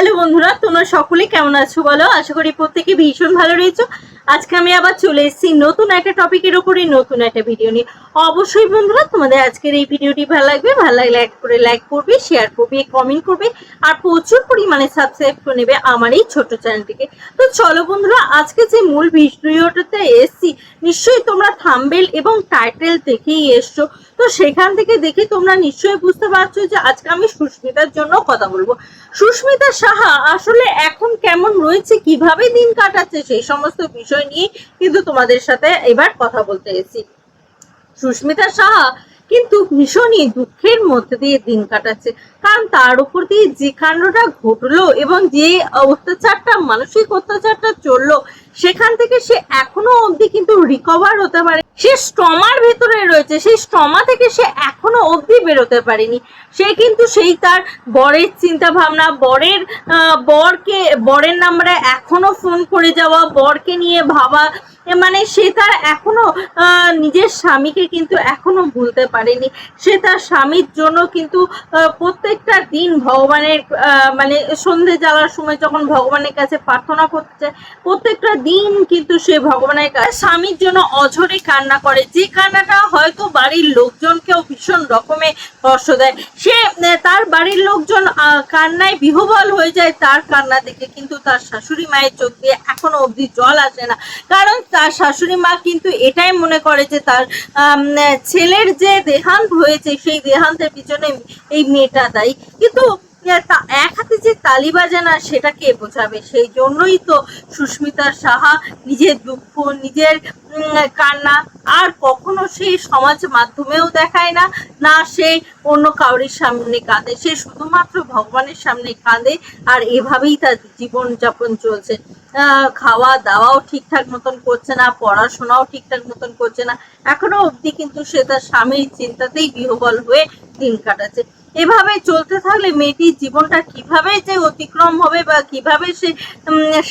Hello বন্ধুরা, তোমরা সকলে কেমন আছো বলো? আশা করি প্রত্যেকে ভীষণ ভালো রয়েছো। আজকে আমি আবার চলে এসেছি নতুন একটা টপিকের উপরে নতুন একটা ভিডিও নিয়ে। অবশ্যই বন্ধুরা, তোমাদের আজকের এই ভিডিওটি ভালো লাগবে, ভালো লাগলে এক করে লাইক করবে শেয়ার করবে কমেন্ট করবে, আর প্রচুর পরিমাণে সাবস্ক্রাইব করে নেবে আমার এই ছোট চ্যানেলটিকে তো চলো বন্ধুরা, আজকে যে মূল ভিডিওটাতে এসছি, নিশ্চয়ই তোমরা থাম্বেল এবং টাইটেল দেখেই এসছো। তো সেখান থেকে দেখে তোমরা নিশ্চয়ই বুঝতে পারছ যে আজকে আমি সুস্মিতার জন্য কথা বলব। সুস্মিতা সাহা আসলে এখন কেমন রয়েছে, কীভাবে দিন কাটাচ্ছে সেই সমস্ত বিষয় নিয়ে কিন্তু তোমাদের সাথে এবার কথা বলতে এসেছি। সুস্মিতা সাহা কিন্তু ভীষণই দুঃখের মধ্যে দিয়ে দিন কাটাচ্ছে। কারণ তার উপর দিয়ে যে কাণ্ডটা ঘটলো এবং যে অত্যাচারটা, মানসিক অত্যাচারটা চলল, সেখান থেকে সে এখনও অবধি কিন্তু রিকভার হতে পারে সে স্টমার ভেতরে রয়েছে, সেই স্টমা থেকে সে এখনও অবধি বেরোতে পারেনি। সে কিন্তু সেই তার বরের চিন্তা ভাবনা বরের বরকে, বরের নাম্বারে এখনও ফোন করে যাওয়া, বরকে নিয়ে ভাবা মানে সে তার এখনও নিজের স্বামীকে কিন্তু এখনও ভুলতে পারেনি। সে তার স্বামীর জন্য কিন্তু প্রত্যেকটা দিন ভগবানের মানে সন্ধে যাওয়ার সময় যখন ভগবানের কাছে প্রার্থনা করতে প্রত্যেকটা দিন কিন্তু সে ভগবানের কাছে স্বামীর জন্য অঝরে কান্না করে। যে কান্নাটা হয়তো বাড়ির লোকজনকেও ভীষণ রকমের কষ্ট দেয়। সে তার বাড়ির লোকজন কান্নায় বিহবল হয়ে যায় তার কান্না দেখে কিন্তু তার শাশুড়ি মায়ের চোখ দিয়ে এখনও অবধি জল আসে না। কারণ তার শাশুড়ি মা কিন্তু এটাই মনে করে যে তার ছেলের যে দেহান্ত হয়েছে, সেই দেহান্তের পিছনে এই মেয়েটা দায়ী। কিন্তু এক হাতে যে তালি বাজে না সেটা কে বোঝাবে? সেই জন্যই তো সুস্মিতা সাহা নিজের দুঃখ, নিজের কান্না আর কখনো সেই সমাজ মাধ্যমেও দেখায় না। না, সে অন্য কাউরির সামনে কাঁদে, সে শুধুমাত্র ভগবানের সামনে কাঁদে আর এভাবেই তার জীবনযাপন চলছে। খাওয়া দাওয়াও ঠিকঠাক মতন করছে না, পড়াশোনাও ঠিকঠাক মতন করছে না। এখনও অবধি কিন্তু সে তার স্বামীর চিন্তাতেই বিহবল হয়ে দিন কাটাচ্ছে। এভাবে চলতে থাকলে মেয়েটির জীবনটা কীভাবে যে অতিক্রম হবে বা কীভাবে সে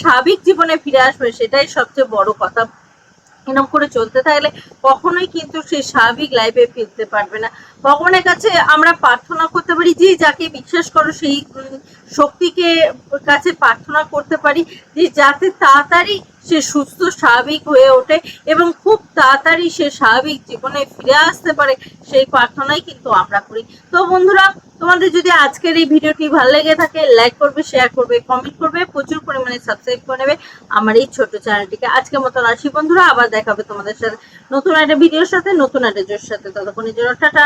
স্বাভাবিক জীবনে ফিরে আসবে সেটাই সবচেয়ে বড় কথা। এরকম করে চলতে থাকলে কখনোই কিন্তু সে স্বাভাবিক লাইফে ফিরতে পারবে না। ভগবানের কাছে আমরা প্রার্থনা করতে পারি, যে যাকে বিশ্বাস করো সেই শক্তিকে কাছে প্রার্থনা করতে পারি, যে যাতে তাড়াতাড়ি সে সুস্থ, স্বাভাবিক হয়ে ওঠে এবং খুব তাড়াতাড়ি সে স্বাভাবিক জীবনে ফিরে আসতে পারে সেই প্রার্থনাই কিন্তু আমরা করি। তো বন্ধুরা, তোমাদের যদি আজকের এই ভিডিওটি ভালো লেগে থাকে লাইক করবে শেয়ার করবে কমেন্ট করবে, প্রচুর পরিমাণে সাবস্ক্রাইব করে নেবে আমার এই ছোট চ্যানেলটিকে আজকের মতন আসি বন্ধুরা, আবার দেখাবে তোমাদের সাথে নতুন একটা ভিডিওর সাথে, নতুন একটা জোর সাথে। ততক্ষণের জন্য টাটা।